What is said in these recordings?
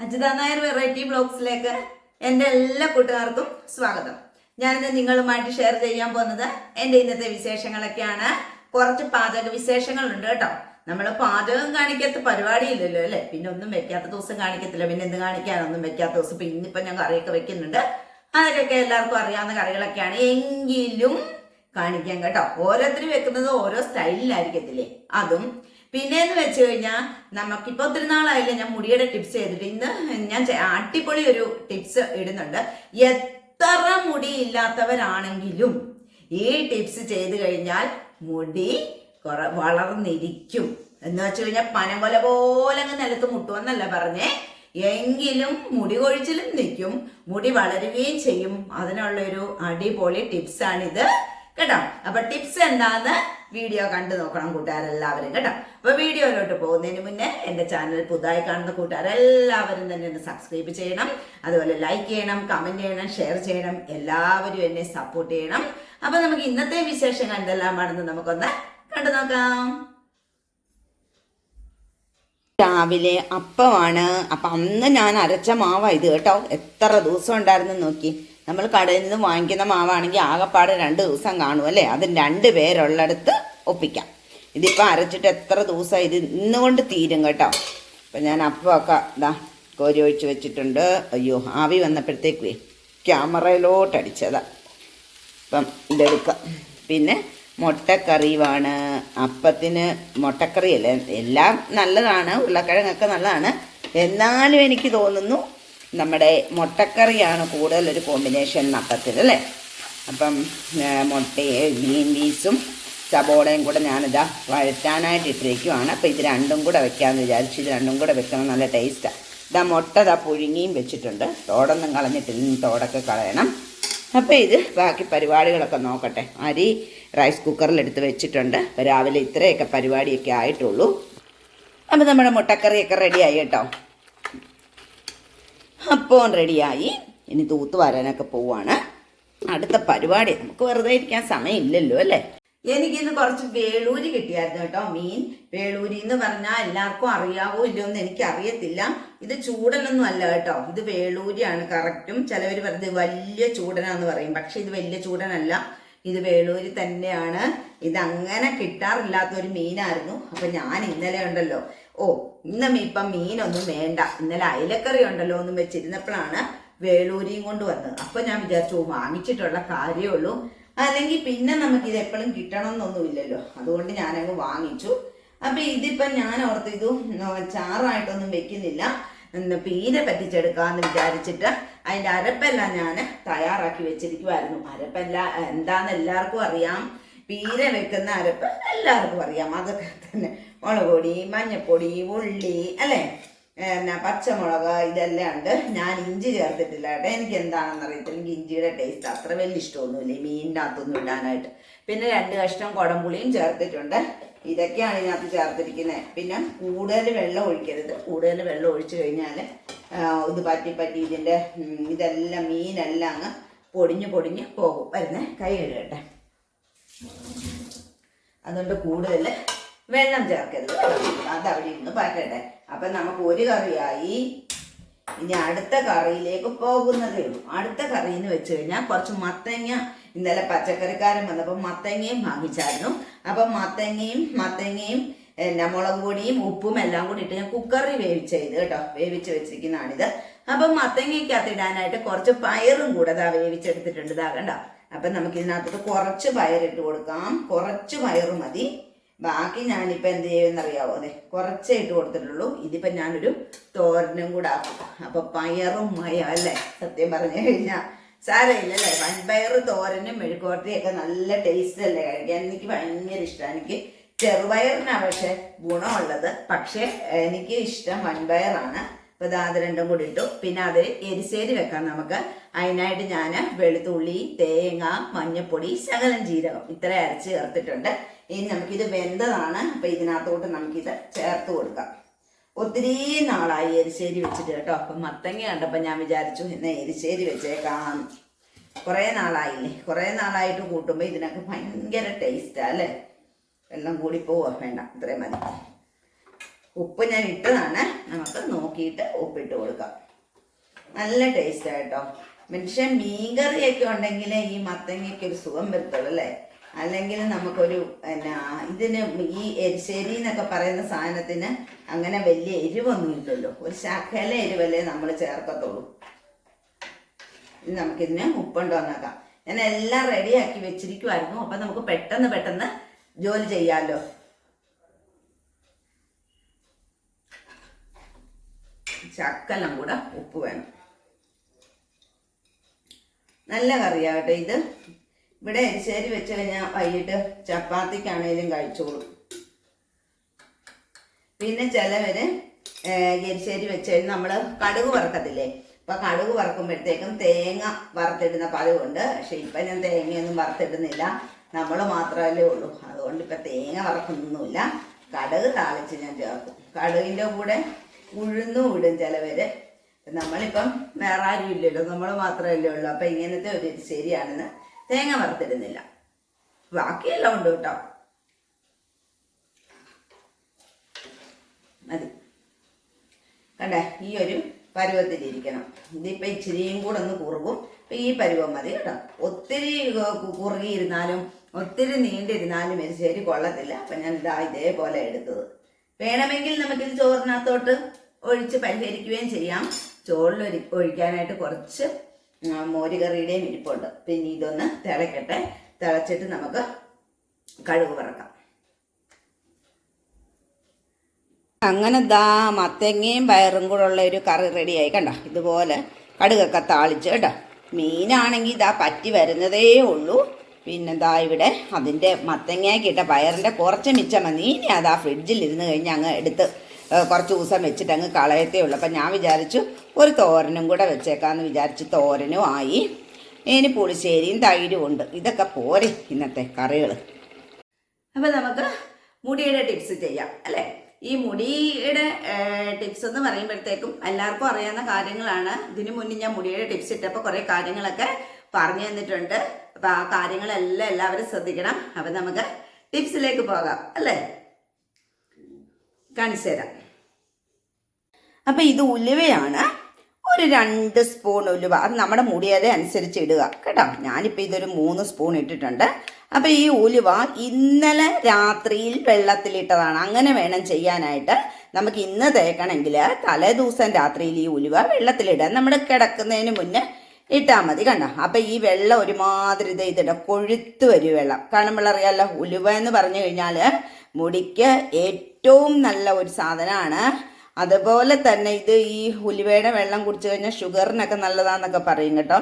Ajitha Nair variety ബ്ലോഗ്സിലേക്ക് എന്റെ എല്ലാ കൂട്ടുകാർക്കും സ്വാഗതം. ഞാനിന്ന് നിങ്ങളുമായിട്ട് ഷെയർ ചെയ്യാൻ പോകുന്നത് എന്റെ ഇന്നത്തെ വിശേഷങ്ങളൊക്കെയാണ്. കുറച്ച് പാചക വിശേഷങ്ങളുണ്ട് കേട്ടോ. നമ്മൾ പാചകം കാണിക്കാത്ത പരിപാടിയില്ലല്ലോ അല്ലേ? പിന്നെ ഒന്നും വെക്കാത്ത ദിവസം കാണിക്കത്തില്ല. പിന്നെ എന്ത് കാണിക്കാനൊന്നും വെക്കാത്ത ദിവസം പിന്നെ ഇന്നിപ്പോൾ ഞാൻ കറിയൊക്കെ വെക്കുന്നുണ്ട്. അതൊക്കെ എല്ലാവർക്കും അറിയാവുന്ന കറികളൊക്കെയാണ്. എങ്കിലും കാണിക്കാൻ കേട്ടോ. ഓരോരുത്തരും വെക്കുന്നത് ഓരോ സ്റ്റൈലിലായിരിക്കത്തില്ലേ? അതും പിന്നെ എന്ന് വെച്ച് കഴിഞ്ഞാൽ നമുക്കിപ്പോൾ ഒത്തിരി നാളായില്ല ഞാൻ മുടിയുടെ ടിപ്സ് ചെയ്തിട്ട്. ഇന്ന് ഞാൻ അടിപൊളി ഒരു ടിപ്സ് ഇടുന്നുണ്ട്. എത്ര മുടി ഇല്ലാത്തവരാണെങ്കിലും ഈ ടിപ്സ് ചെയ്ത് കഴിഞ്ഞാൽ മുടി കുറെ വളർന്നിരിക്കും. എന്ന് വെച്ച് കഴിഞ്ഞാൽ പനകൊല പോലെ അങ്ങ് നിലത്ത് മുട്ടുമെന്നല്ല പറഞ്ഞേ. എങ്കിലും മുടി കൊഴിച്ചിലും നിൽക്കും. മുടി വളരുകയും ചെയ്യും. അതിനുള്ളൊരു അടിപൊളി ടിപ്സാണിത് കേട്ടോ? അപ്പൊ ടിപ്സ് എന്താന്ന് വീഡിയോ കണ്ടു നോക്കണം കൂട്ടുകാരെല്ലാവരും കേട്ടോ. അപ്പൊ വീഡിയോയിലോട്ട് പോകുന്നതിന് മുന്നേ എന്റെ ചാനൽ പുതുതായി കാണുന്ന കൂട്ടുകാരെല്ലാവരും തന്നെ ഒന്ന് സബ്സ്ക്രൈബ് ചെയ്യണം. അതുപോലെ ലൈക്ക് ചെയ്യണം കമന്റ് ചെയ്യണം ഷെയർ ചെയ്യണം. എല്ലാവരും എന്നെ സപ്പോർട്ട് ചെയ്യണം. അപ്പൊ നമുക്ക് ഇന്നത്തെ വിശേഷങ്ങൾ എന്തെല്ലാം ആണെന്ന് നമുക്കൊന്ന് കണ്ടു നോക്കാം. രാവിലെ അപ്പമാണ്. അപ്പം അന്ന് ഞാൻ അരച്ച മാവാ ഇത് കേട്ടോ. എത്ര ദിവസം ഉണ്ടായിരുന്നു നോക്കി. നമ്മൾ കടയിൽ നിന്ന് വാങ്ങിക്കുന്ന മാവാണെങ്കിൽ ആകെപ്പാട് രണ്ട് ദിവസം കാണും അല്ലേ? അത് രണ്ട് പേരുള്ളിടത്ത് ഒപ്പിക്കാം. ഇതിപ്പോൾ അരച്ചിട്ട് എത്ര ദിവസം ഇത് ഇന്നുകൊണ്ട് തീരും കേട്ടോ. അപ്പം ഞാൻ അപ്പമൊക്കെ ഇതാ കോരി ഒഴിച്ച് വെച്ചിട്ടുണ്ട്. അയ്യോ ആവി വന്നപ്പോഴത്തേക്ക് ക്യാമറയിലോട്ട് അടിച്ചതാ. അപ്പം ഇതെടുക്കാം. പിന്നെ മുട്ടക്കറിയുമാണ് അപ്പത്തിന് മുട്ടക്കറിയല്ലേ? എല്ലാം നല്ലതാണ്. ഉരുളക്കിഴങ്ങൊക്കെ നല്ലതാണ്. എന്നാലും എനിക്ക് തോന്നുന്നു നമ്മുടെ മുട്ടക്കറിയാണ് കൂടുതൽ ഒരു കോമ്പിനേഷൻ അപ്പത്തിൽ അല്ലേ? അപ്പം മുട്ട ഗ്രീൻ പീസും സബോളയും കൂടെ ഞാനിതാ വഴറ്റാനായിട്ട് ഇട്ടിരിക്കുവാണ്. അപ്പോൾ ഇത് രണ്ടും കൂടെ വെക്കാമെന്ന് വിചാരിച്ചു ഇത് രണ്ടും കൂടെ വെക്കണം നല്ല ടേസ്റ്റാണ് ഇതാ മുട്ട ഇതാ പുഴുങ്ങിയും വെച്ചിട്ടുണ്ട്. തോടൊന്നും കളഞ്ഞിട്ടില്ല. തോടൊക്കെ കളയണം. അപ്പോൾ ഇത് ബാക്കി പരിപാടികളൊക്കെ നോക്കട്ടെ. അരി റൈസ് കുക്കറിൽ എടുത്ത് വെച്ചിട്ടുണ്ട്. രാവിലെ ഇത്രയൊക്കെ പരിപാടിയൊക്കെ ആയിട്ടുള്ളൂ. അപ്പോൾ നമ്മുടെ മുട്ടക്കറിയൊക്കെ റെഡിയായി കേട്ടോ. അപ്പോൾ റെഡിയായി. ഇനി തൂത്ത് വരാനൊക്കെ പോവാണ്. അടുത്ത പരിപാടി. നമുക്ക് വെറുതെ ഇരിക്കാൻ സമയമില്ലല്ലോ അല്ലേ? എനിക്കിന്ന് കുറച്ച് വേളൂരി കിട്ടിയായിരുന്നു കേട്ടോ മീൻ. വേളൂരി എന്ന് പറഞ്ഞാൽ എല്ലാവർക്കും അറിയാവോ ഇല്ലയോ എന്ന് എനിക്ക് അറിയത്തില്ല ഇത് ചൂടനൊന്നും അല്ല കേട്ടോ. ഇത് വേളൂരിയാണ് കറക്റ്റും. ചിലവർ പറയുന്നത് വലിയ ചൂടനാന്ന് പറയും. പക്ഷെ ഇത് വലിയ ചൂടനല്ല. ഇത് വേളൂരി തന്നെയാണ്. ഇത് അങ്ങനെ കിട്ടാറില്ലാത്ത ഒരു മീനായിരുന്നു. അപ്പൊ ഞാൻ ഇന്നലെ ഉണ്ടല്ലോ ഓ ഇന്ന് ഇപ്പം മീനൊന്നും വേണ്ട. ഇന്നലെ അയലക്കറി ഉണ്ടല്ലോ എന്നും വെച്ചിരുന്നപ്പോഴാണ് വേളൂരിയും കൊണ്ട് വന്നത്. അപ്പൊ ഞാൻ വിചാരിച്ചു വാങ്ങിച്ചിട്ടുള്ള കാര്യമേ ഉള്ളൂ. അല്ലെങ്കിൽ പിന്നെ നമുക്ക് ഇത് എപ്പോഴും കിട്ടണം എന്നൊന്നുമില്ലല്ലോ അതുകൊണ്ട് ഞാനങ്ങ് വാങ്ങിച്ചു. അപ്പൊ ഇതിപ്പം ഞാൻ ഓർത്ത് ഇതു ചാറായിട്ടൊന്നും വെക്കുന്നില്ല. പീനെ പറ്റിച്ചെടുക്കാന്ന് വിചാരിച്ചിട്ട് അതിന്റെ അരപ്പെല്ലാം ഞാൻ തയ്യാറാക്കി വെച്ചിരിക്കുമായിരുന്നു അരപ്പല്ല എന്താന്ന് എല്ലാവർക്കും അറിയാം. പീര വെക്കുന്ന അരപ്പ് എല്ലാവർക്കും അറിയാം. അതൊക്കെ തന്നെ. മുളക് പൊടി മഞ്ഞപ്പൊടി ഉള്ളി അല്ലേ? എന്നാ പച്ചമുളക് ഇതെല്ലാം ഉണ്ട്. ഞാൻ ഇഞ്ചി ചേർത്തിട്ടില്ല കേട്ടോ. എനിക്ക് എന്താണെന്ന് അറിയത്തില്ല. എനിക്ക് ഇഞ്ചിയുടെ ടേസ്റ്റ് അത്ര വലിയ ഇഷ്ടമൊന്നുമില്ല. മീനിന്റെ അകത്തൊന്നും ഇടാനായിട്ട്. പിന്നെ രണ്ട് കഷ്ണം കുടംപുളിയും ചേർത്തിട്ടുണ്ട്. ഇതൊക്കെയാണ് ഇതിനകത്ത് ചേർത്തിരിക്കുന്നത്. പിന്നെ കൂടുതൽ വെള്ളം ഒഴിക്കരുത്. കൂടുതൽ വെള്ളം ഒഴിച്ചു കഴിഞ്ഞാൽ ഇത് പറ്റി പറ്റി ഇതിന്റെ ഇതെല്ലാം മീനെല്ലാം അങ്ങ് പൊടിഞ്ഞ് പൊടിഞ്ഞ് പോകും. വരുന്നേ കൈ കഴുകട്ടെ. അതുകൊണ്ട് കൂടുതൽ വെള്ളം ചേർക്കരുത്. അത് അവിടെ ഇരുന്ന് പറ്റട്ടെ അപ്പം നമുക്ക് ഒരു കറിയായി. ഇനി അടുത്ത കറിയിലേക്ക് പോകുന്നതേ ഉള്ളൂ. അടുത്ത കറി എന്ന് വെച്ച് കഴിഞ്ഞാൽ കുറച്ച് മത്തങ്ങ ഇന്നലെ പച്ചക്കറിക്കാരൻ വന്നപ്പോൾ മത്തങ്ങയും വാങ്ങിച്ചായിരുന്നു. അപ്പം മത്തങ്ങയും മത്തങ്ങയും എന്നാ മുളക് പൊടിയും ഉപ്പും എല്ലാം കൂടി ഇട്ട് ഞാൻ കുക്കറിൽ വേവിച്ചത് കേട്ടോ. വേവിച്ച് വെച്ചിരിക്കുന്നതാണിത്. അപ്പം മത്തങ്ങയ്ക്കകത്ത് ഇടാനായിട്ട് കുറച്ച് പയറും കൂടെ ദാ വേവിച്ചെടുത്തിട്ടുണ്ട് ഇതാകണ്ട അപ്പം നമുക്ക് ഇതിനകത്തോട്ട് കുറച്ച് പയറിട്ട് കൊടുക്കാം. കുറച്ച് പയറ് മതി. ബാക്കി ഞാനിപ്പോൾ എന്ത് ചെയ്യുമെന്നറിയാവോ? അതെ കുറച്ചേ ഇട്ട് കൊടുത്തിട്ടുള്ളൂ. ഇതിപ്പോൾ ഞാനൊരു തോരനും കൂടെ ആക്കും. അപ്പോൾ പയറും മയ അല്ലേ? സത്യം പറഞ്ഞു കഴിഞ്ഞാൽ സാരമില്ലല്ലേ? വൻപയർ തോരനും മെഴുക്കുവരട്ടിയൊക്കെ നല്ല ടേസ്റ്റ് അല്ലേ? കഴിക്കാൻ എനിക്ക് ഭയങ്കര ഇഷ്ടമാണ് എനിക്ക് ചെറുപയറിനാണ് പക്ഷെ ഗുണമുള്ളത്. പക്ഷേ എനിക്ക് ഇഷ്ടം വൻപയറാണ്. അപ്പോൾ ദാ അത് രണ്ടും കൂടി ഇട്ടു. പിന്നെ അത് എരിശ്ശേരി വെക്കാം നമുക്ക്. അതിനായിട്ട് ഞാൻ വെളുത്തുള്ളി തേങ്ങ മഞ്ഞൾപ്പൊടി ശകലം ജീരകം. ഇത്ര അരച്ച് ചേർത്തിട്ടുണ്ട്. ഇനി നമുക്കിത് വെന്തതാണ്. അപ്പം ഇതിനകത്തോട്ട് നമുക്കിത് ചേർത്ത് കൊടുക്കാം. ഒത്തിരി നാളായി എരിശ്ശേരി വെച്ചിട്ട് കേട്ടോ. അപ്പം മത്തങ്ങ കണ്ടപ്പോൾ ഞാൻ വിചാരിച്ചു ഇന്ന് എരിശ്ശേരി വെച്ചേക്കാം. കുറേ നാളായില്ലേ? കുറേ നാളായിട്ട് കൂട്ടുമ്പോൾ ഇതിനൊക്കെ ഭയങ്കര ടേസ്റ്റാ അല്ലേ? എല്ലാം കൂടി പോവാ. വേണ്ട ഇത്രയും മതി. ഉപ്പ് ഞാൻ ഇട്ടതാണ്. നമുക്ക് നോക്കിയിട്ട് ഉപ്പിട്ട് കൊടുക്കാം. നല്ല ടേസ്റ്റ് കേട്ടോ. മനുഷ്യൻ മീൻകറിയൊക്കെ ഉണ്ടെങ്കിൽ ഈ മത്തങ്ങയ്ക്ക് ഒരു സുഖം വരുത്തുള്ളൂ അല്ലേ? അല്ലെങ്കിൽ നമുക്കൊരു എന്നാ ഇതിന് ഈ എരിശ്ശേരി എന്നൊക്കെ പറയുന്ന സാധനത്തിന് അങ്ങനെ വലിയ എരിവൊന്നും ഇല്ലല്ലോ. ഒരു ശകല എരിവല്ലേ നമ്മൾ ചേർക്കത്തുള്ളൂ. നമുക്കിതിന് ഉപ്പുണ്ടോ നോക്കാം ഞാൻ എല്ലാം റെഡിയാക്കി വെച്ചിരിക്കുമായിരുന്നു അപ്പം നമുക്ക് പെട്ടെന്ന് പെട്ടെന്ന് ജോലി ചെയ്യാമല്ലോ ചക്കലം കൂടെ ഉപ്പ് വേണം. നല്ല കറിയാകട്ടെ ഇത്. ഇവിടെ എരിശ്ശേരി വെച്ച് കഴിഞ്ഞാൽ വൈകിട്ട് ചപ്പാത്തിക്കാണേലും കഴിച്ചോളും. പിന്നെ ചിലവര് ഏഹ്, എരിശ്ശേരി വെച്ച് കഴിഞ്ഞാൽ നമ്മൾ കടുക് വറക്കത്തില്ലേ? അപ്പൊ കടുക് വറക്കുമ്പോഴത്തേക്കും തേങ്ങ വറുത്തിടുന്ന പതിവുണ്ട്. പക്ഷെ ഇപ്പൊ ഞാൻ തേങ്ങയൊന്നും വറുത്തിടുന്നില്ല. നമ്മൾ മാത്രമല്ലേ ഉള്ളൂ. അതുകൊണ്ട് ഇപ്പൊ തേങ്ങ വറക്കുന്നൊന്നുമില്ല. കടുക് താളിച്ച് ഞാൻ ചേർക്കും. കടുകിന്റെ കൂടെ ഉഴുന്നും ഇടും ചിലവര്. നമ്മളിപ്പം വേറെ ആരും ഇല്ലല്ലോ. നമ്മൾ മാത്രമല്ലേ ഉള്ളൂ. അപ്പൊ ഇങ്ങനത്തെ ഒരു ശരിയാണെന്ന് തേങ്ങ വറുത്തിടുന്നില്ല. ബാക്കിയെല്ലാം ഉണ്ട് കേട്ടോ. മതി. കണ്ടേ ഈ ഒരു പരുവത്തിലിരിക്കണം. ഇതിപ്പോ ഇച്ചിരിയും കൂടെ ഒന്ന് കുറുകും. അപ്പൊ ഈ പരുവം മതി കേട്ടോ. ഒത്തിരി കുറുകിയിരുന്നാലും ഒത്തിരി നീണ്ടിരുന്നാലും ഇത് ശരി കൊള്ളത്തില്ല. അപ്പൊ ഞാൻ ഇതാ ഇതേപോലെ എടുത്തത്. വേണമെങ്കിൽ നമുക്കിത് ചോറിനകത്തോട്ട് ഒഴിച്ച് പരിഹരിക്കുകയും ചെയ്യാം. ചോറിൽ ഒഴിക്കാനായിട്ട് കുറച്ച് മോരുകറിയുടെയും ഇരിപ്പുണ്ട്. പിന്നെ ഇതൊന്ന് തിളക്കട്ടെ. തിളച്ചിട്ട് നമുക്ക് കഴുകു പറക്കാം അങ്ങനെ ദാ മത്തങ്ങയും പയറും കൂടെ ഉള്ള ഒരു കറി റെഡിയായി. കണ്ട? ഇതുപോലെ കടുകൊക്കെ താളിച്ച്. കേട്ടോ മീനാണെങ്കിൽ ഇതാ പറ്റി വരുന്നതേ ഉള്ളൂ. പിന്നെ ദാ ഇവിടെ അതിന്റെ മത്തങ്ങയ്ക്കിട്ട പയറിന്റെ കുറച്ച് മിച്ചം മതി. ഇനി അതാ ഫ്രിഡ്ജിൽ ഇരുന്ന് കഴിഞ്ഞ് അങ്ങ് എടുത്ത് കുറച്ച് ദിവസം വെച്ചിട്ട് അങ്ങ് കളയത്തേ ഉള്ളൂ. അപ്പം ഞാൻ വിചാരിച്ചു ഒരു തോരനും കൂടെ വെച്ചേക്കാമെന്ന് വിചാരിച്ച് തോരനും ആയി. ഇനി പുളിശ്ശേരിയും തൈരും ഉണ്ട്. ഇതൊക്കെ പോരെ ഇന്നത്തെ കറികൾ അപ്പം നമുക്ക് മുടിയുടെ ടിപ്സ് ചെയ്യാം അല്ലേ? ഈ മുടിയുടെ ടിപ്സ് എന്ന് പറയുമ്പോഴത്തേക്കും എല്ലാവർക്കും അറിയാവുന്ന കാര്യങ്ങളാണ്. ഇതിനു മുന്നേ ഞാൻ മുടിയുടെ ടിപ്സ് ഇട്ടപ്പോൾ കുറെ കാര്യങ്ങളൊക്കെ പറഞ്ഞു തന്നിട്ടുണ്ട്. അപ്പൊ ആ കാര്യങ്ങളെല്ലാം എല്ലാവരും ശ്രദ്ധിക്കണം. അപ്പൊ നമുക്ക് ടിപ്സിലേക്ക് പോകാം അല്ലേ? കാണിച്ചു തരാം. അപ്പൊ ഇത് ഉലുവയാണ്. ഒരു രണ്ട് സ്പൂൺ ഉലുവ. അത് നമ്മുടെ മുടിയുടെ അനുസരിച്ച് ഇടുക. കേട്ടോ? ഞാനിപ്പോൾ ഇതൊരു മൂന്ന് സ്പൂൺ ഇട്ടിട്ടുണ്ട്. അപ്പൊ ഈ ഉലുവ ഇന്നലെ രാത്രിയിൽ വെള്ളത്തിലിട്ടതാണ്. അങ്ങനെ വേണം ചെയ്യാനായിട്ട്. നമുക്ക് ഇന്ന് തേക്കണമെങ്കിൽ തലേ ദിവസം രാത്രിയിൽ ഈ ഉലുവ വെള്ളത്തിലിടാൻ നമ്മൾ കിടക്കുന്നതിന് മുന്നേ ഇട്ടാൽ മതി. കണ്ടോ? അപ്പൊ ഈ വെള്ളം ഒരുമാതിരി ഇത് ഇതിട കൊഴുത്ത് വരും വെള്ളം. കാണുമ്പോൾ അറിയാലോ ഉലുവ എന്ന് പറഞ്ഞു കഴിഞ്ഞാൽ മുടിക്ക് ഏറ്റവും നല്ല ഒരു സാധനമാണ് അതുപോലെ തന്നെ ഇത് ഈ ഉലുവയുടെ വെള്ളം കുടിച്ചു കഴിഞ്ഞാൽ ഷുഗറിനൊക്കെ നല്ലതാന്നൊക്കെ പറയും കേട്ടോ.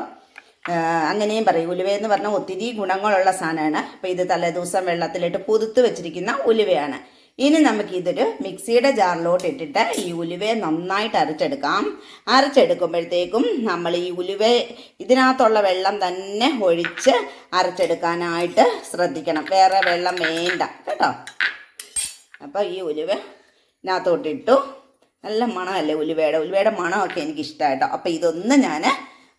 അങ്ങനെയും പറയും. ഉലുവ എന്ന് പറഞ്ഞാൽ ഒത്തിരി ഗുണങ്ങളുള്ള സാധനമാണ്. അപ്പം ഇത് തലേദിവസം വെള്ളത്തിലിട്ട് പുതുത്ത് വെച്ചിരിക്കുന്ന ഉലുവയാണ്. ഇനി നമുക്ക് ഇതൊരു മിക്സിയുടെ ജാറിലോട്ട് ഇട്ടിട്ട് ഈ ഉലുവയെ നന്നായിട്ട് അരച്ചെടുക്കാം. അരച്ചെടുക്കുമ്പോഴത്തേക്കും നമ്മൾ ഈ ഉലുവ ഇതിനകത്തുള്ള വെള്ളം തന്നെ ഒഴിച്ച് അരച്ചെടുക്കാനായിട്ട് ശ്രദ്ധിക്കണം. വേറെ വെള്ളം വേണ്ട. കേട്ടോ. അപ്പോൾ ഈ ഉലുവ ഇതിനകത്തോട്ടിട്ടു നല്ല മണമല്ലേ ഉലുവയുടെ? ഉലുവയുടെ മണമൊക്കെ എനിക്ക് ഇഷ്ടമായിട്ടോ അപ്പോൾ ഇതൊന്ന് ഞാൻ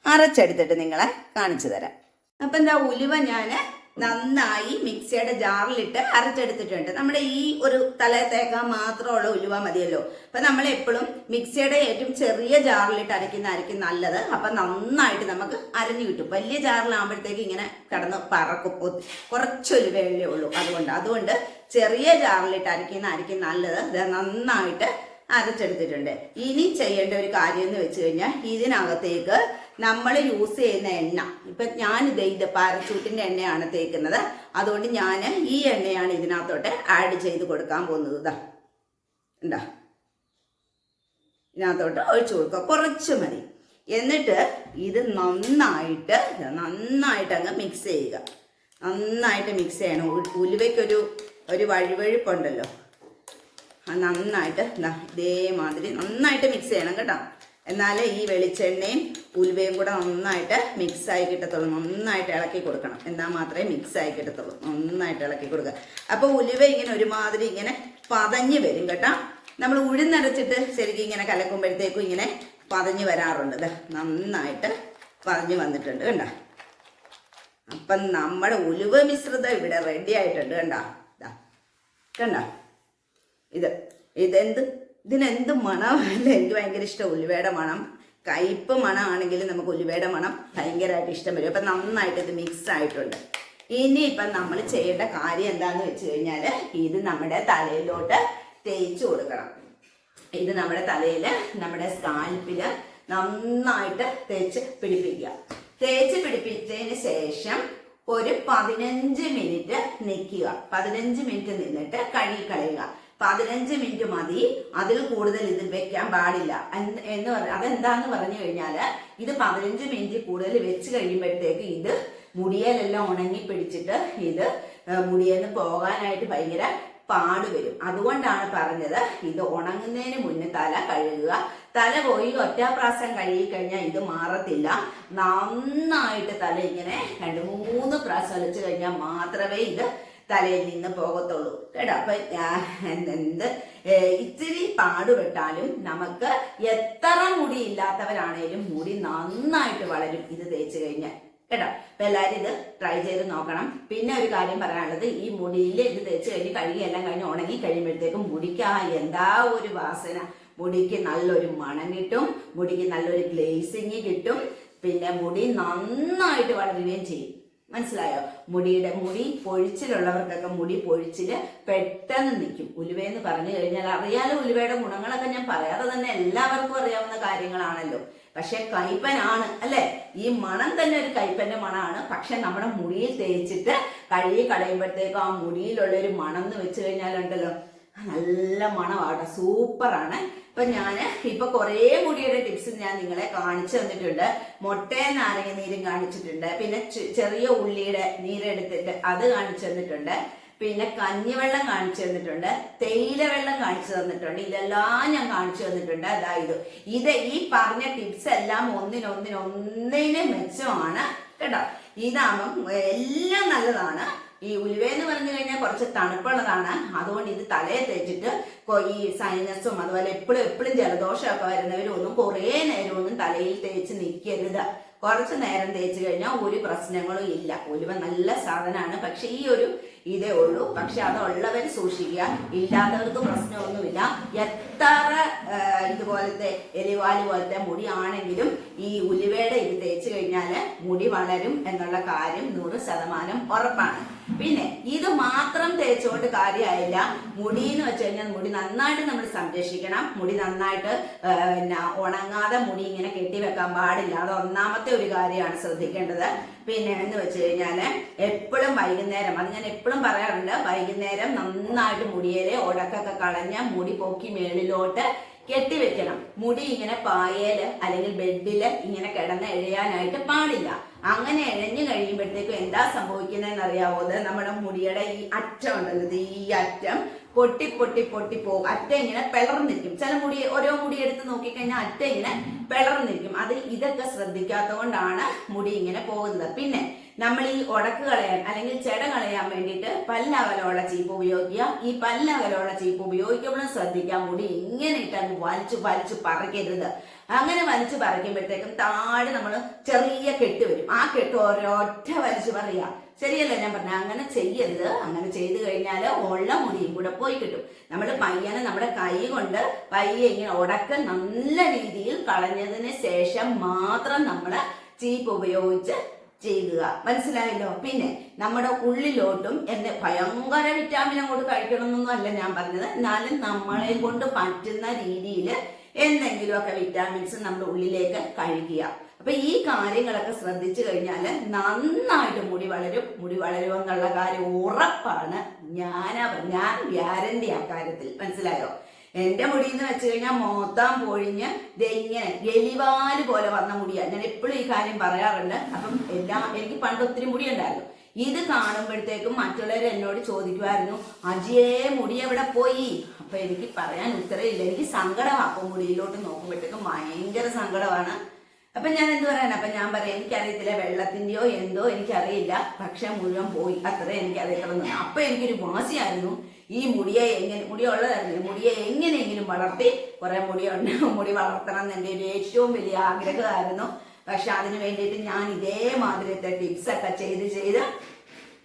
അരച്ചെടുത്തിട്ട് നിങ്ങളെ കാണിച്ചു തരാം. അപ്പം എന്താ ഉലുവ ഞാൻ നന്നായി മിക്സിയുടെ ജാറിലിട്ട് അരച്ചെടുത്തിട്ടുണ്ട്. നമ്മുടെ ഈ ഒരു തല തേക്കാൻ മാത്രമുള്ള ഉലുവ മതിയല്ലോ. അപ്പം നമ്മൾ എപ്പോഴും മിക്സിയുടെ ഏറ്റവും ചെറിയ ജാറിലിട്ട് അരയ്ക്കുന്നതായിരിക്കും നല്ലത്. അപ്പം നന്നായിട്ട് നമുക്ക് അരഞ്ഞു കിട്ടും. വലിയ ജാറിലാകുമ്പോഴത്തേക്ക് ഇങ്ങനെ കിടന്ന് പറക്കും. ഒ- കുറച്ച് ഉലുവയല്ലേ ഉള്ളൂ. അതുകൊണ്ട് അതുകൊണ്ട് ചെറിയ ജാറിലിട്ട് അരയ്ക്കുന്നതായിരിക്കും നല്ലത്. ഇത് നന്നായിട്ട് അരച്ചെടുത്തിട്ടുണ്ട്. ഇനി ചെയ്യേണ്ട ഒരു കാര്യം എന്ന് വെച്ച് കഴിഞ്ഞാൽ ഇതിനകത്തേക്ക് നമ്മൾ യൂസ് ചെയ്യുന്ന എണ്ണ. ഇപ്പം ഞാൻ ഇത് പാരച്ചൂട്ടിന്റെ എണ്ണയാണ് തേക്കുന്നത്. അതുകൊണ്ട് ഞാൻ ഈ എണ്ണയാണ് ഇതിനകത്തോട്ട് ആഡ് ചെയ്ത് കൊടുക്കാൻ പോകുന്നത് ഇതാ ഉണ്ടോ ഇതിനകത്തോട്ട് ഒഴിച്ചു കൊടുക്കുക. കുറച്ച് മതി. എന്നിട്ട് ഇത് നന്നായിട്ട് നന്നായിട്ട് അങ്ങ് മിക്സ് ചെയ്യുക. നന്നായിട്ട് മിക്സ് ചെയ്യണം. ഉലുവയ്ക്കൊരു ഒരു വഴുവഴുപ്പുണ്ടല്ലോ. നന്നായിട്ട് ഇതേമാതിരി നന്നായിട്ട് മിക്സ് ചെയ്യണം കേട്ടോ. എന്നാലേ ഈ വെളിച്ചെണ്ണയും ഉലുവയും കൂടെ നന്നായിട്ട് മിക്സ് ആയി കിട്ടത്തുള്ളൂ. നന്നായിട്ട് ഇളക്കി കൊടുക്കണം. എന്നാൽ മാത്രമേ മിക്സ് ആയി കിട്ടത്തുള്ളൂ. നന്നായിട്ട് ഇളക്കി കൊടുക്കുക. അപ്പോൾ ഉലുവ ഇങ്ങനെ ഒരുമാതിരി ഇങ്ങനെ പതഞ്ഞ് വരും കേട്ടോ. നമ്മൾ ഉഴുന്നരച്ചിട്ട് ശരിക്കും ഇങ്ങനെ കലക്കുമ്പോഴത്തേക്കും ഇങ്ങനെ പതഞ്ഞ് വരാറുണ്ട്. നന്നായിട്ട് പതഞ്ഞ് വന്നിട്ടുണ്ട് കണ്ടോ? അപ്പം നമ്മുടെ ഉലുവ മിശ്രിതം ഇവിടെ റെഡി ആയിട്ടുണ്ട് കണ്ട? കണ്ടോ? ഇത് ഇതെന്ത്? ഇതിനെന്ത് മണമല്ല എനിക്ക് ഭയങ്കര ഇഷ്ടം ഉലുവയുടെ മണം. കയ്പ്പ് മണമാണെങ്കിലും നമുക്ക് ഉലുവയുടെ മണം ഭയങ്കരമായിട്ട് ഇഷ്ടം വരും. അപ്പം നന്നായിട്ട് ഇത് മിക്സ് ആയിട്ടുണ്ട്. ഇനിയിപ്പം നമ്മൾ ചെയ്യേണ്ട കാര്യം എന്താന്ന് വെച്ച് കഴിഞ്ഞാൽ ഇത് നമ്മുടെ തലയിലോട്ട് തേച്ച് കൊടുക്കണം. ഇത് നമ്മുടെ തലയിൽ നമ്മുടെ സ്കാൽപ്പിൽ നന്നായിട്ട് തേച്ച് പിടിപ്പിക്കുക. തേച്ച് പിടിപ്പിച്ചതിന് ശേഷം ഒരു പതിനഞ്ച് മിനിറ്റ് നിൽക്കുക. പതിനഞ്ച് മിനിറ്റ് നിന്നിട്ട് കഴുകി കളയുക. പതിനഞ്ച് മിനിറ്റ് മതി. അതിൽ കൂടുതൽ ഇത് വെക്കാൻ പാടില്ല. എന്ന് പറഞ്ഞ പറ അതെന്താന്ന് പറഞ്ഞു കഴിഞ്ഞാൽ ഇത് പതിനഞ്ച് മിനിറ്റ് കൂടുതൽ വെച്ച് കഴിയുമ്പോഴത്തേക്ക് ഇത് മുടിയേലെല്ലാം ഉണങ്ങി പിടിച്ചിട്ട് ഇത് മുടിയെന്ന് പോകാനായിട്ട് ഭയങ്കര പാട് വരും. അതുകൊണ്ടാണ് പറഞ്ഞത് ഇത് ഉണങ്ങുന്നതിന് മുന്നേ തല കഴുകുക. തല പോയി ഒറ്റാപ്രാസം കഴുകിക്കഴിഞ്ഞാൽ ഇത് മാറത്തില്ല. നന്നായിട്ട് തല ഇങ്ങനെ രണ്ട് മൂന്ന് പ്രാവശ്യം വലിച്ചു കഴിഞ്ഞാൽ മാത്രമേ ഇത് തലയിൽ നിന്ന് പോകത്തുള്ളൂ. കേട്ടോ? അപ്പൊ ഞാൻ എന്ത് ഇത്തിരി പാടുപെട്ടാലും നമുക്ക് എത്ര മുടി ഇല്ലാത്തവരാണേലും മുടി നന്നായിട്ട് വളരും. ഇത് തേച്ച് കഴിഞ്ഞാൽ. കേട്ടോ? അപ്പൊ എല്ലാവരും ഇത് ട്രൈ ചെയ്ത് നോക്കണം. പിന്നെ ഒരു കാര്യം പറയാനുള്ളത് ഈ മുടിയിൽ ഇത് തേച്ച് കഴിഞ്ഞ് കഴുകി എല്ലാം കഴിഞ്ഞ് ഉണങ്ങി കഴിയുമ്പോഴത്തേക്കും മുടിക്ക് ആ എന്താ ഒരു വാസന. മുടിക്ക് നല്ലൊരു മണം കിട്ടും മുടിക്ക് നല്ലൊരു ഗ്ലേസിങ് കിട്ടും പിന്നെ മുടി നന്നായിട്ട് വളരുകയും ചെയ്യും. മനസ്സിലായോ? മുടിയുടെ മുടി പൊഴിച്ചിലുള്ളവർക്കൊക്കെ മുടി പൊഴിച്ചിൽ പെട്ടെന്ന് നിൽക്കും ഉലുവയെന്ന് പറഞ്ഞു കഴിഞ്ഞാൽ അറിയാലോ ഉലുവയുടെ ഗുണങ്ങളൊക്കെ ഞാൻ പറയാതെ തന്നെ എല്ലാവർക്കും അറിയാവുന്ന കാര്യങ്ങളാണല്ലോ. പക്ഷെ കൈപ്പനാണ് അല്ലെ? ഈ മണം തന്നെ ഒരു കൈപ്പന്റെ മണമാണ് പക്ഷെ നമ്മുടെ മുടിയിൽ തേച്ചിട്ട് കഴുകി കളയുമ്പോഴത്തേക്കും ആ മുടിയിലുള്ള ഒരു മണം എന്ന് വെച്ച് കഴിഞ്ഞാലുണ്ടല്ലോ നല്ല മണമാണ് സൂപ്പറാണ്. ഇപ്പൊ ഞാൻ ഇപ്പൊ കുറേ മുടിയുടെ ടിപ്സ് ഞാൻ നിങ്ങളെ കാണിച്ചു തന്നിട്ടുണ്ട്. മുട്ടയും നാരങ്ങ നീരും കാണിച്ചിട്ടുണ്ട്. പിന്നെ ചെറിയ ഉള്ളിയുടെ നീരെടുത്തിട്ട് അത് കാണിച്ചു തന്നിട്ടുണ്ട്. പിന്നെ കഞ്ഞിവെള്ളം കാണിച്ചു തന്നിട്ടുണ്ട്. തേയില വെള്ളം കാണിച്ചു തന്നിട്ടുണ്ട്. ഇതെല്ലാം ഞാൻ കാണിച്ചു തന്നിട്ടുണ്ട്. അതായത് ഇത് ഈ പറഞ്ഞ ടിപ്സ് എല്ലാം ഒന്നിനൊന്നിനൊന്നിന് മെച്ചമാണ്. കേട്ടോ? ഇതാകുമ്പം എല്ലാം നല്ലതാണ്. ഈ ഉലുവയെന്ന് പറഞ്ഞു കഴിഞ്ഞാൽ കുറച്ച് തണുപ്പുള്ളതാണ്. അതുകൊണ്ട് ഇത് തലയെ തേച്ചിട്ട് ഈ സൈനസും അതുപോലെ എപ്പോഴും എപ്പോഴും ജലദോഷമൊക്കെ വരുന്നവരൊന്നും കുറേ നേരമൊന്നും തലയിൽ തേച്ച് നിൽക്കരുത് കുറച്ച് നേരം തേച്ച് കഴിഞ്ഞാൽ ഒരു പ്രശ്നങ്ങളും ഇല്ല. ഉലുവ നല്ല സാധനമാണ്. പക്ഷെ ഈ ഒരു ഇതേ ഉള്ളൂ. പക്ഷെ അതുള്ളവർ സൂക്ഷിക്കുക. ഇല്ലാത്തവർക്ക് പ്രശ്നമൊന്നുമില്ല എത്ര ഇതുപോലത്തെ എലിവാൽ പോലത്തെ മുടി ആണെങ്കിലും ഈ ഉലുവയുടെ ഇത് തേച്ച് കഴിഞ്ഞാൽ മുടി വളരും എന്നുള്ള കാര്യം നൂറ് ശതമാനം ഉറപ്പാണ്. പിന്നെ ഇത് മാത്രം തേച്ചുകൊണ്ട് കാര്യമായില്ല മുടി എന്ന് വെച്ച് കഴിഞ്ഞാൽ മുടി നന്നായിട്ട് നമ്മൾ സംരക്ഷിക്കണം. മുടി നന്നായിട്ട് പിന്നെ ഉണങ്ങാതെ മുടി ഇങ്ങനെ കെട്ടി വെക്കാൻ പാടില്ല. അത് ഒന്നാമത്തെ ഒരു കാര്യമാണ് ശ്രദ്ധിക്കേണ്ടത്. പിന്നെ എന്ന് വെച്ച് കഴിഞ്ഞാൽ എപ്പോഴും വൈകുന്നേരം അത് ഞാൻ എപ്പോഴും പറയാറുണ്ട് വൈകുന്നേരം നന്നായിട്ട് മുടിയേലെ ഉടക്കൊക്കെ കളഞ്ഞ് മുടി പൊക്കി മേളിലോട്ട് കെട്ടിവെക്കണം. മുടി ഇങ്ങനെ പായേൽ അല്ലെങ്കിൽ ബെഡിൽ ഇങ്ങനെ കിടന്ന് എഴയാനായിട്ട് പാടില്ല. അങ്ങനെ എഴഞ്ഞു കഴിയുമ്പോഴത്തേക്കും എന്താ സംഭവിക്കുന്നതെന്ന് അറിയാവോ നമ്മുടെ മുടിയുടെ ഈ അറ്റം ഉണ്ടല്ലോ ഈ അറ്റം പൊട്ടി പൊട്ടി പൊട്ടി പോകും. അറ്റ ഇങ്ങനെ പിളർന്നിരിക്കും ചില മുടി ഓരോ മുടി എടുത്ത് നോക്കിക്കഴിഞ്ഞാൽ അറ്റ ഇങ്ങനെ പിളർന്നിരിക്കും അത് ഇതൊക്കെ ശ്രദ്ധിക്കാത്തത് കൊണ്ടാണ് മുടി ഇങ്ങനെ പോകുന്നത്. പിന്നെ നമ്മൾ ഈ ഉടക്ക് കളയാൻ അല്ലെങ്കിൽ ചെട കളയാൻ വേണ്ടിയിട്ട് പല്ലകലോള ചീപ്പ് ഉപയോഗിക്കുക. ഈ പല്ലകലോള ചീപ്പ് ഉപയോഗിക്കുമ്പോഴും ശ്രദ്ധിക്കാൻ കൂടി ഇങ്ങനെ ഇട്ടങ്ങ് വലിച്ചു വലിച്ചു പറിക്കരുത്. അങ്ങനെ വലിച്ചു പറിക്കുമ്പോഴത്തേക്കും താഴെ നമ്മൾ ചെറിയ കെട്ട് വരും. ആ കെട്ട് ഒരൊറ്റ വലിച്ചു പറയുക ശരിയല്ലേ ഞാൻ പറഞ്ഞ? അങ്ങനെ ചെയ്യരുത്. അങ്ങനെ ചെയ്തു കഴിഞ്ഞാൽ ഉള്ള മുടിയും കൂടെ പോയി കിട്ടും. നമ്മൾ പയ്യനെ നമ്മുടെ കൈ കൊണ്ട് പയ്യെ ഇങ്ങനെ ഉടക്ക നല്ല രീതിയിൽ കളഞ്ഞതിന് ശേഷം മാത്രം നമ്മൾ ചീപ്പ് ഉപയോഗിച്ച് ചെയ്യുക. മനസ്സിലായല്ലോ? പിന്നെ നമ്മുടെ ഉള്ളിലോട്ടും എന്റെ ഭയങ്കര വിറ്റാമിൻ അങ്ങോട്ട് കഴിക്കണമെന്നൊന്നും അല്ല ഞാൻ പറഞ്ഞത്. എന്നാലും നമ്മളെ കൊണ്ട് പറ്റുന്ന രീതിയിൽ എന്തെങ്കിലുമൊക്കെ വിറ്റാമിൻസ് നമ്മുടെ ഉള്ളിലേക്ക് കഴിക്കുക. അപ്പൊ ഈ കാര്യങ്ങളൊക്കെ ശ്രദ്ധിച്ചു കഴിഞ്ഞാൽ നന്നായിട്ട് മുടി വളരും. മുടി വളരും എന്നുള്ള കാര്യം ഉറപ്പാണ്. ഞാനാ ഞാൻ ഗ്യാരണ്ടി ആ കാര്യത്തിൽ. മനസ്സിലായോ? എന്റെ മുടി എന്ന് വെച്ച് കഴിഞ്ഞാൽ മൊത്തം പൊഴിഞ്ഞ് ഇങ്ങനെ എലിവാൽ പോലെ വന്ന മുടിയാണ് ഞാൻ എപ്പോഴും ഈ കാര്യം പറയാറുണ്ട്. അപ്പം എല്ലാ എനിക്ക് പണ്ട് ഒത്തിരി മുടി ഉണ്ടായിരുന്നു. ഇത് കാണുമ്പോഴത്തേക്കും മറ്റുള്ളവർ എന്നോട് ചോദിക്കുമായിരുന്നു അജിയേ മുടി എവിടെ പോയി? അപ്പൊ എനിക്ക് പറയാൻ ഉത്തരവില്ല. എനിക്ക് സങ്കടമാണ് അപ്പൊ മുടിയിലോട്ട് നോക്കുമ്പോഴത്തേക്കും ഭയങ്കര സങ്കടമാണ് അപ്പൊ ഞാൻ എന്ത് പറയാൻ അപ്പൊ ഞാൻ പറയാം എനിക്കറിയത്തില്ല വെള്ളത്തിന്റെയോ എന്തോ എനിക്കറിയില്ല. പക്ഷെ മുഴുവൻ പോയി. അത്ര എനിക്കറിയത്തുള്ളൂ. അപ്പൊ എനിക്കൊരു വാശിയായിരുന്നു. ഈ മുടിയെ എങ്ങനെ മുടിയുള്ളതായിരുന്നു. മുടിയെ എങ്ങനെയെങ്കിലും വളർത്തി കുറെ മുടിയുണ്ട്. മുടി വളർത്തണം എന്ന് എന്റെ ഒരു ഏറ്റവും വലിയ ആഗ്രഹമായിരുന്നു. പക്ഷെ അതിന് വേണ്ടിയിട്ട് ഞാൻ ഇതേമാതിരത്തെ ടിപ്സ് ഒക്കെ ചെയ്ത് ചെയ്ത്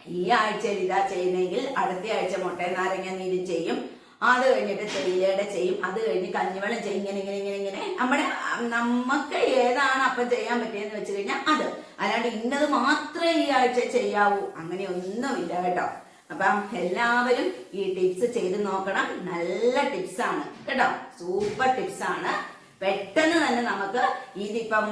ഈ ആഴ്ചയിൽ ഇതാ ചെയ്യുന്നെങ്കിൽ അടുത്ത ആഴ്ച മുട്ട നാരങ്ങ നീരും ചെയ്യും. അത് കഴിഞ്ഞിട്ട് തേയിലയുടെ ചെയ്യും. അത് കഴിഞ്ഞ് കഞ്ഞിവെള്ളം ചെയ്യും. ഇങ്ങനെ ഇങ്ങനെ ഇങ്ങനെ ഇങ്ങനെ. നമ്മുടെ നമുക്ക് ഏതാണ് അപ്പം ചെയ്യാൻ പറ്റിയെന്ന് വെച്ച് കഴിഞ്ഞാൽ അത്. അല്ലാണ്ട് ഇന്നത് മാത്രമേ ഈ ആഴ്ച ചെയ്യാവൂ. അങ്ങനെ ഒന്നുമില്ല കേട്ടോ. അപ്പം എല്ലാവരും ഈ ടിപ്സ് ചെയ്ത് നോക്കണം. നല്ല ടിപ്സ് ആണ്. കേട്ടോ? സൂപ്പർ ടിപ്സ് ആണ്. പെട്ടെന്ന് തന്നെ നമുക്ക് ഇതിപ്പം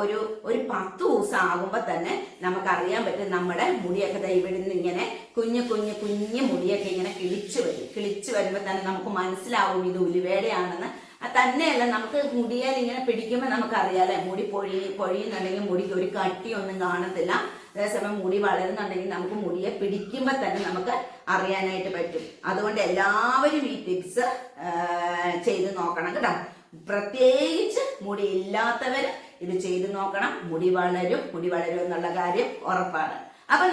ഒരു ഒരു പത്ത് ദിവസം ആകുമ്പോൾ തന്നെ നമുക്ക് അറിയാൻ പറ്റും നമ്മുടെ മുടിയൊക്കെ ദേ ഇവിടെ ഇങ്ങനെ കുഞ്ഞു കുഞ്ഞു കുഞ്ഞു മുടിയൊക്കെ ഇങ്ങനെ കിളിച്ചു വരും. കിളിച്ചു വരുമ്പോൾ തന്നെ നമുക്ക് മനസ്സിലാവും ഇത് ഉലുവേടയാണെന്ന്. തന്നെയല്ല നമുക്ക് മുടിയാൽ ഇങ്ങനെ പിടിക്കുമ്പോൾ നമുക്കറിയാലേ മുടി പൊഴി പൊഴിയുന്നുണ്ടെങ്കിൽ മുടിക്ക് ഒരു കട്ടിയൊന്നും കാണത്തില്ല. അതേസമയം മുടി വളരുന്നുണ്ടെങ്കിൽ നമുക്ക് മുടിയെ പിടിക്കുമ്പോൾ തന്നെ നമുക്ക് അറിയാനായിട്ട് പറ്റും. അതുകൊണ്ട് എല്ലാവരും ഈ ടിപ്സ് ചെയ്ത് നോക്കണം കേട്ടോ. പ്രത്യേകിച്ച് മുടി ഇല്ലാത്തവർ ഇത് ചെയ്ത് നോക്കണം. മുടി വളരും മുടി വളരും എന്നുള്ള കാര്യം ഉറപ്പാണ്. അപ്പൊ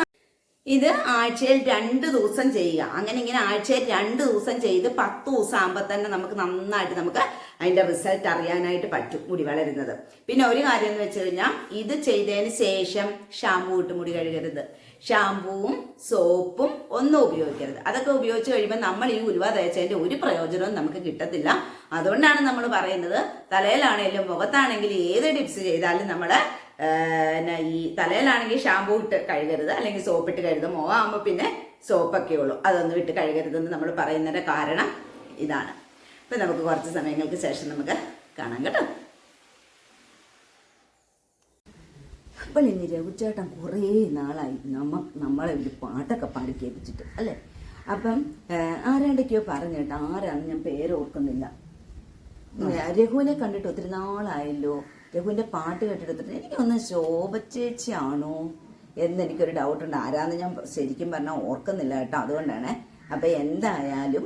ഇത് ആഴ്ചയിൽ രണ്ട് ദിവസം ചെയ്യുക. അങ്ങനെ ഇങ്ങനെ ആഴ്ചയിൽ രണ്ട് ദിവസം ചെയ്ത് പത്ത് ദിവസം ആകുമ്പോൾ തന്നെ നമുക്ക് നന്നായിട്ട് നമുക്ക് അതിന്റെ റിസൾട്ട് അറിയാനായിട്ട് പറ്റും മുടി വളരുന്നത്. പിന്നെ ഒരു കാര്യം എന്ന് വെച്ച് കഴിഞ്ഞാൽ ഇത് ചെയ്തതിന് ശേഷം ഷാമ്പൂ ഇട്ട് മുടി കഴുകരുത്. ഷാമ്പൂവും സോപ്പും ഒന്നും ഉപയോഗിക്കരുത്. അതൊക്കെ ഉപയോഗിച്ച് കഴിയുമ്പോൾ നമ്മൾ ഈ ഉലുവ തേച്ചതിന്റെ ഒരു പ്രയോജനവും നമുക്ക് കിട്ടത്തില്ല. അതുകൊണ്ടാണ് നമ്മൾ പറയുന്നത് തലയിലാണെങ്കിലും മുഖത്താണെങ്കിലും ഏത് ടിപ്സ് ചെയ്താലും നമ്മൾ ഈ തലയിലാണെങ്കിൽ ഷാമ്പൂ ഇട്ട് കഴുകരുത് അല്ലെങ്കിൽ സോപ്പ് ഇട്ട് കഴുകും മുഖമാകുമ്പോൾ പിന്നെ സോപ്പൊക്കെ ഉള്ളൂ. അതൊന്നും ഇട്ട് കഴുകരുതെന്ന് നമ്മൾ പറയുന്നതിന്റെ കാരണം ഇതാണ്. അപ്പം നമുക്ക് കുറച്ച് സമയങ്ങൾക്ക് ശേഷം നമുക്ക് കാണാം കേട്ടോ. അപ്പോൾ ഇനി രഘുചേട്ടൻ കുറേ നാളായി നമ്മ നമ്മളെ ഒരു പാട്ടൊക്കെ പാടി കേൾപ്പിച്ചിട്ട് അല്ലേ? അപ്പം ആരാണ്ടൊക്കെയോ പറഞ്ഞു കേട്ടോ. ആരാന്ന് ഞാൻ പേര് ഓർക്കുന്നില്ല. രഘുവിനെ കണ്ടിട്ട് ഒത്തിരി നാളായല്ലോ. രഘുവിന്റെ പാട്ട് കേട്ടിട്ട് ഒത്തിരി എനിക്കൊന്ന് ശോഭ ചേച്ചിയാണോ എന്ന് എനിക്കൊരു ഡൗട്ട് ഉണ്ട്. ആരാന്ന് ഞാൻ ശരിക്കും പറഞ്ഞാൽ ഓർക്കുന്നില്ല കേട്ടോ. അതുകൊണ്ടാണ് അപ്പോൾ എന്തായാലും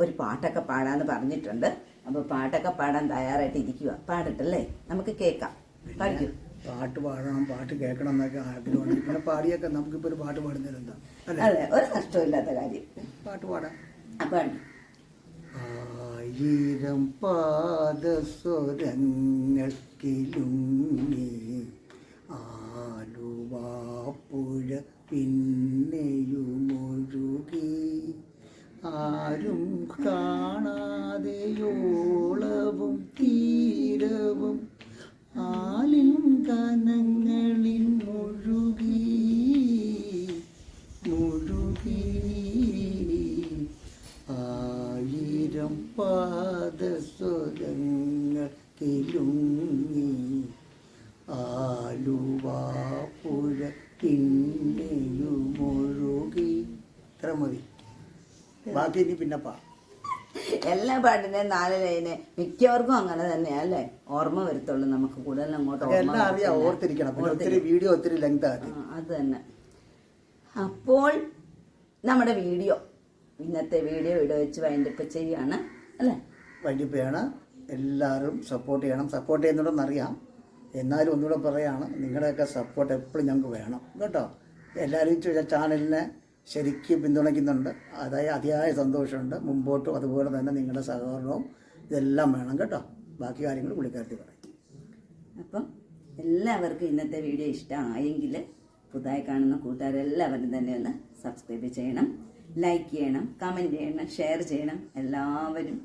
ഒരു പാട്ടൊക്കെ പാടാന്ന് പറഞ്ഞിട്ടുണ്ട്. അപ്പോൾ പാട്ടൊക്കെ പാടാൻ തയ്യാറായിട്ട് ഇരിക്കുക പാടട്ടല്ലേ? നമുക്ക് കേൾക്കാം. പാടിക്കൂ? പാട്ട് പാടണം പാട്ട് കേൾക്കണം എന്നൊക്കെ ആഗ്രഹമുണ്ട് പിന്നെ പാടിയൊക്കെ നമുക്കിപ്പോൾ ഒരു പാട്ട് പാടുന്നതിലെന്താ അല്ലേ? ഒരു നഷ്ടമില്ലാത്ത കാര്യം. പാട്ട് പാടാം. അപ്പൊ ആയിരം പാദസ്വരങ്ങൾക്കിലുങ്ങി ആലുവാപ്പുഴ പിന്നെയുമൊഴുകി. ആരും കാണാതെയോളവും തീരവും ആലിൻ കനങ്ങളിൽ മുഴുകി. മുഴുകി. ആയിരം പാദസ്വരങ്ങൾ കിലുങ്ങി ആലുവാപ്പുഴ പിന്നെയുമൊഴുകി ഇത്ര മതി. ബാക്കി ഇനി പിന്നെ പാ. എല്ലാ പാട്ടിന്റെ നാല് ലൈന് മിക്കവർക്കും അങ്ങനെ തന്നെയാ അല്ലേ? ഓർമ്മ വരുത്തുള്ളൂ നമുക്ക് കൂടുതൽ അങ്ങോട്ട് ഓർമ്മ എല്ലാം അറിയാം ഓർത്തിരിക്കണം. ഒത്തിരി വീഡിയോ ഒത്തിരി ലെങ്ത് അത് തന്നെ. അപ്പോൾ നമ്മുടെ വീഡിയോ ഇന്നത്തെ വീഡിയോ ഇവിടെ വെച്ച് വൈൻഡപ്പ് ചെയ്യാണ് അല്ലേ? വൈൻഡപ്പ് ചെയ്യണം. എല്ലാവരും സപ്പോർട്ട് ചെയ്യണം. സപ്പോർട്ട് ചെയ്യുന്നുണ്ടെന്ന് അറിയാം. എന്നാലും ഒന്നുകൂടെ പറയാണ് നിങ്ങളുടെയൊക്കെ സപ്പോർട്ട് എപ്പോഴും ഞങ്ങൾക്ക് വേണം. കേട്ടോ? എല്ലാവരും ചോദിച്ചാൽ ചാനലിനെ ശരിക്കും പിന്തുണയ്ക്കുന്നുണ്ട്. അതായത് അതിയായ സന്തോഷമുണ്ട്. മുമ്പോട്ടും അതുപോലെ തന്നെ നിങ്ങളുടെ സഹകരണവും ഇതെല്ലാം വേണം. കേട്ടോ? ബാക്കി കാര്യങ്ങൾ പുള്ളിക്കാരത്തി പറയും. അപ്പം എല്ലാവർക്കും ഇന്നത്തെ വീഡിയോ ഇഷ്ടമായെങ്കിൽ പുതുതായി കാണുന്ന കൂട്ടുകാരെല്ലാവരും തന്നെ ഒന്ന് സബ്സ്ക്രൈബ് ചെയ്യണം. ലൈക്ക് ചെയ്യണം കമന്റ് ചെയ്യണം ഷെയർ ചെയ്യണം എല്ലാവരും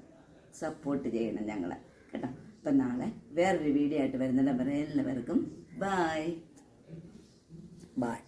സപ്പോർട്ട് ചെയ്യണം ഞങ്ങളെ. കേട്ടോ? അപ്പം നാളെ വേറൊരു വീഡിയോ ആയിട്ട് വരുന്നില്ല എല്ലാവർക്കും ബായ് ബായ്